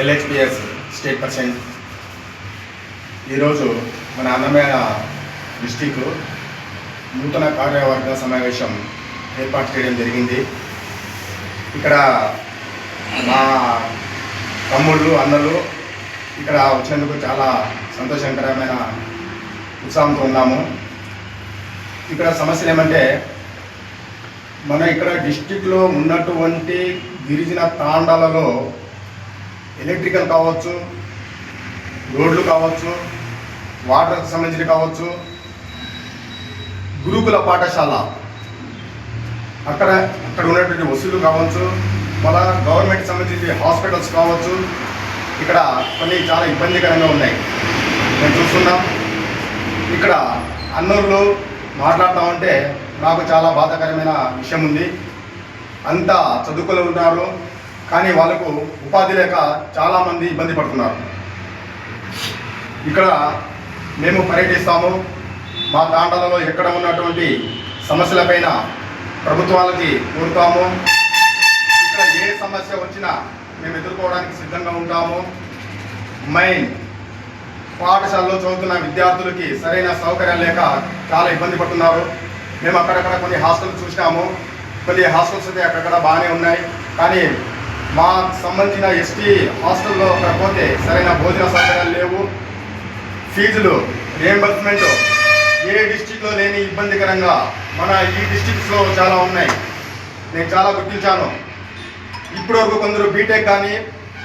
LHPS state percent ఈరోజు మన Annamayya district నూతన కార్యవర్గ సమావేశం ఏర్పాటు చేయడం జరిగింది. ఇక్కడ మా తమ్ముళ్ళు అన్నలు ఇక్కడ వచ్చినందుకు చాలా సంతోషకరమైన ఉత్సాహంతో ఉన్నాము. ఇక్కడ సమస్యలు ఏమంటే మన ఇక్కడ డిస్టిక్లో ఉన్నటువంటి గిరిజన తాండాలలో ఎలక్ట్రికల్ కావచ్చు రోడ్లు కావచ్చు వాటర్కి సంబంధించి కావచ్చు గురుకుల పాఠశాల. అక్కడ అక్కడ ఉన్నటువంటి వసూలు కావచ్చు మళ్ళా గవర్నమెంట్ సంబంధించి హాస్పిటల్స్ కావచ్చు ఇక్కడ కొన్ని చాలా ఇబ్బందికరంగా ఉన్నాయి. నేను చూస్తున్నాం. ఇక్కడ అన్నూరులో మాట్లాడుతూ ఉంటే నాకు చాలా బాధాకరమైన విషయం ఉంది. అంతా చదువుకుని ఉన్నారు. కానీ వాళ్ళకు ఉపాధి లేక చాలామంది ఇబ్బంది పడుతున్నారు. ఇక్కడ మేము పర్యటిస్తాము. మా తాండాలలో ఎక్కడ ఉన్నటువంటి సమస్యలపైన ప్రభుత్వాలకి కోరుతాము. ఇక్కడ ఏ సమస్య వచ్చినా మేము ఎదుర్కోవడానికి సిద్ధంగా ఉంటాము. మైన్ పాఠశాలలో చదువుతున్న విద్యార్థులకి సరైన సౌకర్యాలు లేక చాలా ఇబ్బంది పడుతున్నారు. మేము అక్కడక్కడ కొన్ని హాస్టల్స్ చూసినాము. కొన్ని హాస్టల్స్ అయితే అక్కడక్కడ బాగానే ఉన్నాయి. కానీ మాకు సంబంధించిన ఎస్టీ హాస్టల్లో కాకపోతే పోతే సరైన భోజన సౌకర్యాలు లేవు. ఫీజులు రియంబర్స్మెంట్ ఏ డిస్టిక్లో లేని ఇబ్బందికరంగా మన ఈ డిస్టిక్స్లో చాలా ఉన్నాయి. నేను చాలా గుర్తించాను. ఇప్పటి వరకు కొందరు బీటెక్ కానీ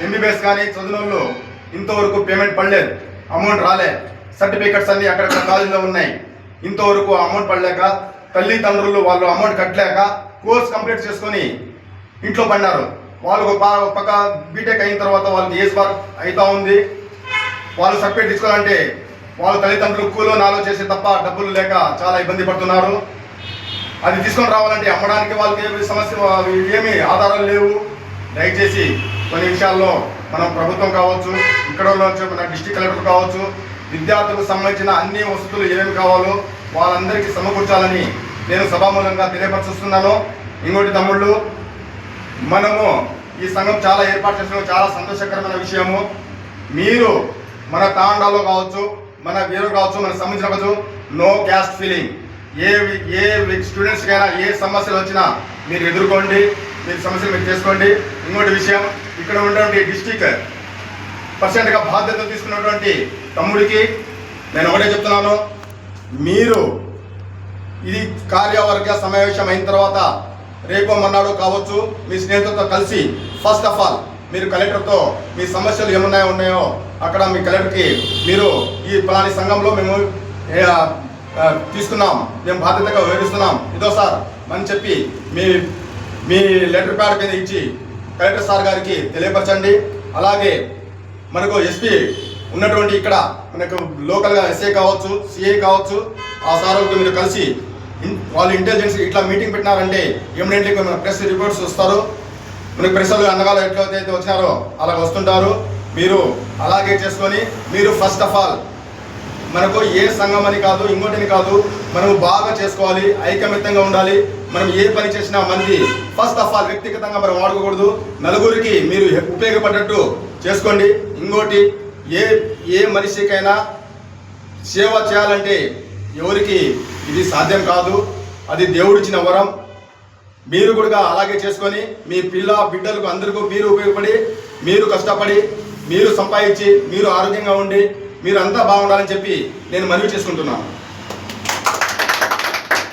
ఎంబీబీఎస్ కానీ చదివిన ఇంతవరకు పేమెంట్ పడలేదు. అమౌంట్ రాలే. సర్టిఫికెట్స్ అన్నీ అక్కడక్కడ కాలేజీలో ఉన్నాయి. ఇంతవరకు అమౌంట్ పడలేక తల్లిదండ్రులు వాళ్ళు అమౌంట్ కట్టలేక కోర్స్ కంప్లీట్ చేసుకొని ఇంట్లో పడినారు. వాళ్ళు ఒక ఒక పక్క బీటెక్ అయిన తర్వాత వాళ్ళకి ఏజ్ బార్ అవుతా ఉంది? వాళ్ళు సర్టిఫికేట్ తీసుకోవాలంటే వాళ్ళ తల్లిదండ్రులు కూలో నాలో చేసే తప్ప డబ్బులు లేక చాలా ఇబ్బంది పడుతున్నారు. అది తీసుకొని రావాలంటే అమ్మడానికి వాళ్ళకి ఏమి సమస్య ఏమి ఆధారాలు లేవు. దయచేసి కొన్ని విషయాల్లో మనం ప్రభుత్వం కావచ్చు ఇక్కడ మన డిస్టిక్ కలెక్టర్ కావచ్చు విద్యార్థులకు సంబంధించిన అన్ని వసతులు ఏమేమి కావాలో వాళ్ళందరికీ సమకూర్చాలని నేను సభామూలంగా తెలియపరుస్తున్నాను. ఇంకోటి తమ్ముళ్ళు మనము ఈ సంఘం చాలా ఏర్పాటు చేసిన చాలా సంతోషకరమైన విషయము. మీరు మన తాండాలో కావచ్చు మన వీరు కావచ్చు మన సంబంధించిన కావచ్చు నో క్యాస్ట్ ఫీలింగ్ ఏ ఏ స్టూడెంట్స్కి అయినా ఏ సమస్యలు వచ్చినా మీరు ఎదుర్కోండి మీరు సమస్యలు మీరు చేసుకోండి. ఇంకోటి విషయం ఇక్కడ ఉన్నటువంటి డిస్టిక్ పర్సెంట్గా బాధ్యత తీసుకున్నటువంటి తమ్ముడికి నేను ఒకటే చెప్తున్నాను. మీరు ఇది కార్యవర్గ సమావేశం అయిన తర్వాత రేపు మన్నాడు కావచ్చు మీ స్నేహితులతో కలిసి. ఫస్ట్ ఆఫ్ ఆల్ మీరు కలెక్టర్తో మీ సమస్యలు ఏమున్నాయో ఉన్నాయో అక్కడ మీ కలెక్టర్కి మీరు ఈ పలాని సంఘంలో మేము తీసుకున్నాం. మేము బాధ్యతగా వివరిస్తున్నాం. ఇదో సార్ అని చెప్పి మీ మీ లెటర్ ప్యాడ్ మీద ఇచ్చి కలెక్టర్ సార్ గారికి తెలియపరచండి. అలాగే మనకు ఎస్పీ ఉన్నటువంటి ఇక్కడ మనకు లోకల్గా ఎస్ఏ కావచ్చు సిఏ కావచ్చు ఆ సార్లతో మీరు కలిసి వాళ్ళు ఇంటెలిజెన్స్ ఇట్లా మీటింగ్ పెట్టినారంటే ఇమీడియట్లీ మన ప్రెస్ రిపోర్ట్స్ వస్తారు. మనకి ప్రెస్ అన్నగాలు ఎట్లయితే వచ్చినారో అలా వస్తుంటారు. మీరు అలాగే చేసుకొని మీరు ఫస్ట్ ఆఫ్ ఆల్ మనకు ఏ సంఘం అని కాదు ఇంకోటిని కాదు మనం బాగా చేసుకోవాలి ఐకమత్యంగా ఉండాలి. మనం ఏ పని చేసినా మనకి ఫస్ట్ ఆఫ్ ఆల్ వ్యక్తిగతంగా మనం వాడుకోకూడదు. నలుగురికి మీరు ఉపయోగపడ్డట్టు చేసుకోండి. ఇంకోటి ఏ ఏ మనిషికైనా సేవ చేయాలంటే ఎవరికి ఇది సాధ్యం కాదు అది దేవుడిచ్చిన వరం. మీరు కూడా అలాగే చేసుకొని మీ పిల్ల బిడ్డలకు అందరికీ మీరు ఉపయోగపడి మీరు కష్టపడి మీరు సంపాదించి మీరు ఆరోగ్యంగా ఉండి మీరు అంతా బాగుండాలని చెప్పి నేను మనవి చేసుకుంటున్నాను.